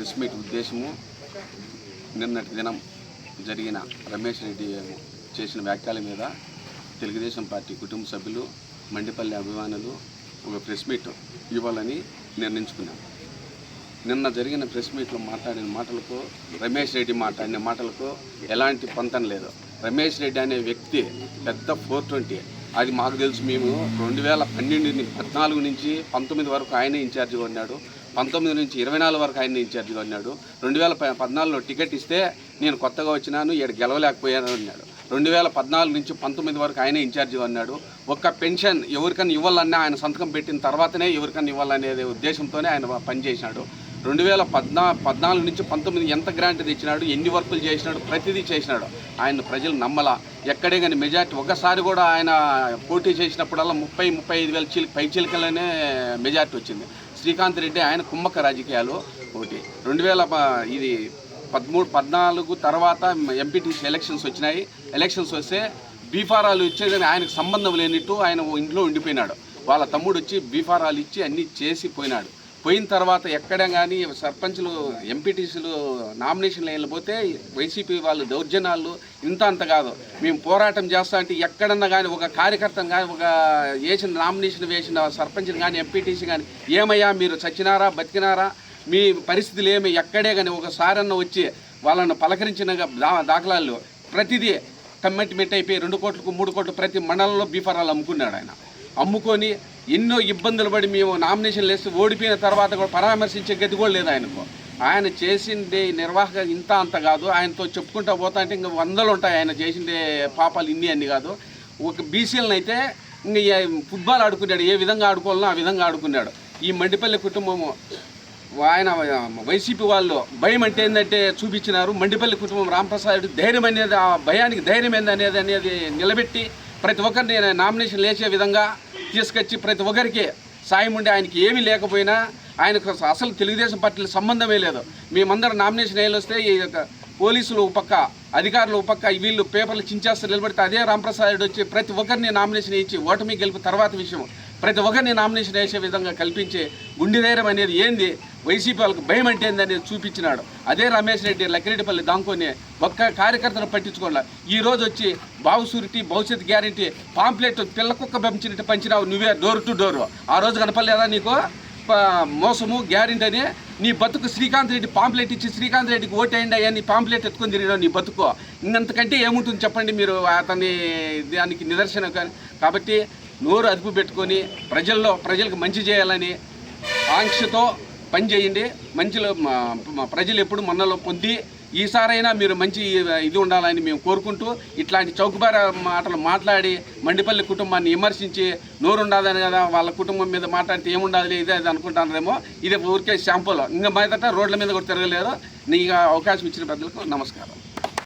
Press meet ఉద్దేశము నిన్నటి దినం జరిగిన రమేష్ రెడ్డి చేసిన వ్యాఖ్యల మీద తెలుగుదేశం పార్టీ కుటుంబ సభ్యులు మండిపల్లి అభిమానులు ఒక ప్రెస్ మీట్ ఇవ్వాలని నిర్ణయించుకున్నాం నిన్న జరిగిన ప్రెస్ మీట్లో మాట్లాడిన మాటలకు రమేష్ రెడ్డి మాట్లాడిన మాటలకు ఎలాంటి పంతం లేదు. రమేష్ రెడ్డి అనే వ్యక్తి పెద్ద ఫోర్ ట్వంటీ. అది మాకు తెలుసు మేము రెండు వేల పన్నెండు పద్నాలుగు నుంచి పంతొమ్మిది వరకు ఆయనే ఇన్ఛార్జిగా ఉన్నాడు. పంతొమ్మిది నుంచి ఇరవై నాలుగు వరకు ఆయన ఇన్ఛార్జిగా ఉన్నాడు. రెండు వేల పద్నాలుగులో టికెట్ ఇస్తే నేను కొత్తగా వచ్చినాను ఇక్కడ గెలవలేకపోయాను అన్నాడు. రెండు వేల పద్నాలుగు నుంచి పంతొమ్మిది వరకు ఆయనే ఇన్ఛార్జిగా ఉన్నాడు. ఒక్క పెన్షన్ ఎవరికైనా ఇవ్వాలన్నా ఆయన సంతకం పెట్టిన తర్వాతనే ఎవరికన్నా ఇవ్వాలనే ఉద్దేశంతోనే ఆయన పనిచేసినాడు రెండు వేల పద్నా పద్నాలుగు నుంచి పంతొమ్మిది ఎంత గ్రాంట్ తెచ్చినాడు ఎన్ని వర్కులు చేసినాడు ప్రతిదీ చేసినాడు. ఆయన ప్రజలు నమ్మలా. ఎక్కడే కానీ మెజార్టీ ఒకసారి కూడా ఆయన పోటీ చేసినప్పుడల్లా ముప్పై ముప్పై ఐదు వేల చిల్ పై చిలుకలనే మెజార్టీ వచ్చింది. శ్రీకాంత్ రెడ్డి ఆయన కుమ్మక్క రాజకీయాలు ఒకటి. రెండు వేల ఇది పదమూడు పద్నాలుగు తర్వాత ఎంపీటీసీ ఎలక్షన్స్ వచ్చినాయి. ఎలక్షన్స్ వస్తే బీఫారాలు ఇచ్చేదని ఆయనకు సంబంధం లేనిట్టు ఆయన ఇంట్లో ఉండిపోయినాడు. వాళ్ళ తమ్ముడు వచ్చి బీఫారాలు ఇచ్చి అన్నీ చేసి పోయినాడు. పోయిన తర్వాత ఎక్కడ కానీ సర్పంచ్లు ఎంపీటీసీలు నామినేషన్లు వెళ్ళిపోతే వైసీపీ వాళ్ళు దౌర్జన్యాలు ఇంత అంత కాదు. మేము పోరాటం చేస్తా అంటే ఎక్కడన్నా కానీ ఒక కార్యకర్తను కానీ ఒక వేసిన నామినేషన్ వేసిన సర్పంచ్ని కానీ ఎంపీటీసీ కానీ ఏమయ్యా మీరు చచ్చినారా బతికినారా? మీ పరిస్థితులు ఏమి? ఎక్కడే కానీ ఒకసారన్న వచ్చి వాళ్ళను పలకరించిన దా దాఖలాలు ప్రతిదీ కమిట్మెంట్ అయిపోయి రెండు కోట్లకు మూడు కోట్లు ప్రతి మండలంలో బీఫారాలు అమ్ముకున్నాడు ఆయన. అమ్ముకొని ఎన్నో ఇబ్బందులు పడి మేము నామినేషన్లు వేస్తే ఓడిపోయిన తర్వాత కూడా పరామర్శించే గతి కూడా లేదు ఆయనకు. ఆయన చేసింది నిర్వాహక ఇంత అంత కాదు. ఆయనతో చెప్పుకుంటా పోతా అంటే ఇంకా వందలు ఉంటాయి. ఆయన చేసిండే పాపాలు ఇన్ని అన్ని కాదు. ఒక బీసీలను అయితే ఇంకా ఫుట్బాల్ ఆడుకున్నాడు. ఏ విధంగా ఆడుకోవాలనో ఆ విధంగా ఆడుకున్నాడు. ఈ మండిపల్లి కుటుంబము ఆయన వైసీపీ వాళ్ళు భయం అంటే ఏంటంటే చూపించినారు. మండిపల్లి కుటుంబం రామప్రసాద్ ధైర్యం అనేది ఆ భయానికి ధైర్యం ఏంది అనేది అనేది నిలబెట్టి ప్రతి ఒక్కరిని నామినేషన్ లేచే విధంగా తీసుకొచ్చి ప్రతి ఒక్కరికి సాయం ఉండి ఆయనకి ఏమీ లేకపోయినా ఆయనకు అసలు తెలుగుదేశం పార్టీలో సంబంధమే లేదు. మేమందరం నామినేషన్ వేయాలొస్తే ఈ యొక్క పోలీసులు ఒక పక్క అధికారులు ఒక పక్క వీళ్ళు పేపర్లు చించేస్తారు నిలబడితే అదే రామప్రసాద్ రెడ్డి వచ్చి ప్రతి ఒక్కరిని నామినేషన్ ఇచ్చి ఓటమి గెలుపు తర్వాత విషయం. ప్రతి ఒక్కరిని నామినేషన్ వేసే విధంగా కల్పించి గుండె ధైర్యం అనేది ఏంది? వైసీపీ వాళ్ళకి భయం అంటే ఏంది అనేది చూపించినాడు. అదే రమేష్ రెడ్డి లక్కిరెడ్డిపల్లి దాంకొని ఒక్క కార్యకర్తను పట్టించుకోలే. ఈ రోజు వచ్చి బావుసూరిటీ భవిష్యత్ గ్యారంటీ పాంప్లెట్ పిల్లకొక్క పంచినట్టు పంచినావు నువ్వే డోర్ టు డోర్. ఆ రోజు కనపడలేదా నీకు? మోసము గ్యారెంటీ అని. నీ బతుకు శ్రీకాంత్ రెడ్డి పాంప్లెట్ ఇచ్చి శ్రీకాంత్ రెడ్డికి ఓటేయండి అయ్యా నీ పాంప్లెట్ ఎత్తుకొని తిరిగినావు నీ బతుకు. ఇంకంతకంటే ఏముంటుంది చెప్పండి మీరు? అతని దానికి నిదర్శనం కానీ. కాబట్టి నోరు అదుపు పెట్టుకొని ప్రజల్లో ప్రజలకు మంచి చేయాలని ఆంక్షతో పనిచేయండి. మంచిలో మా- ప్రజలు ఎప్పుడు మన్నలో పొంది ఈసారైనా మీరు మంచి ఇది ఉండాలని మేము కోరుకుంటూ ఇట్లాంటి చౌకబార మాటలు మాట్లాడి మండిపల్లి కుటుంబాన్ని విమర్శించి నోరు ఉండాలని కదా వాళ్ళ కుటుంబం మీద మాట్లాడితే ఏముండాలి ఇదే అది అనుకుంటానేమో ఇది ఊరికే షాంపూలో. ఇంకా మీదట రోడ్ల మీద కూడా తిరగలేరు నీకు అవకాశం ఇచ్చిన పెద్దలకు నమస్కారం.